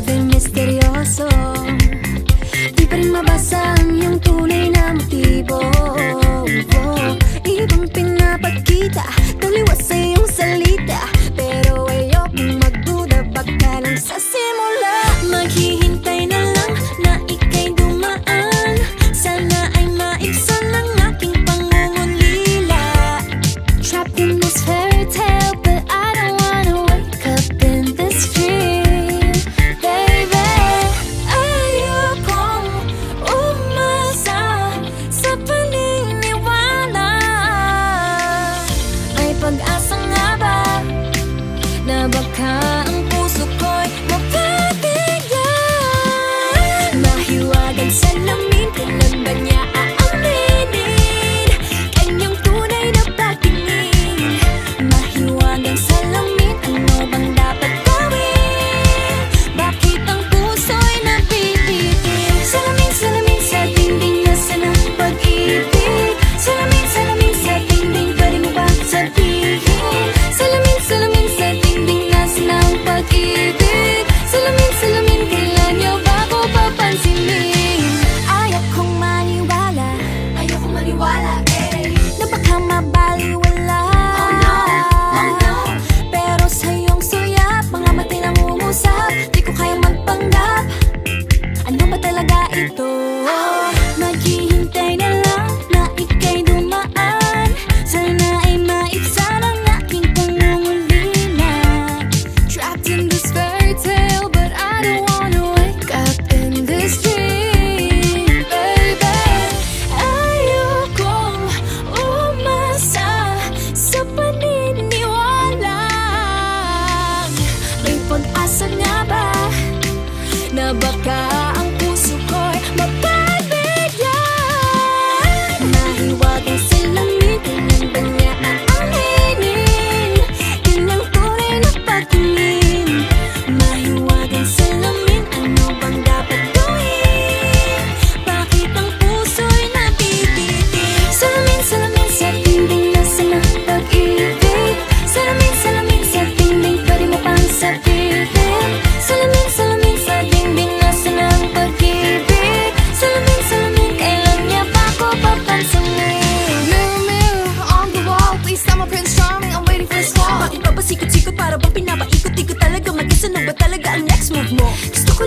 del misterioso. Di prima basa ang iyong tunay na motibo God. talaga ang next move mo. Gusto ko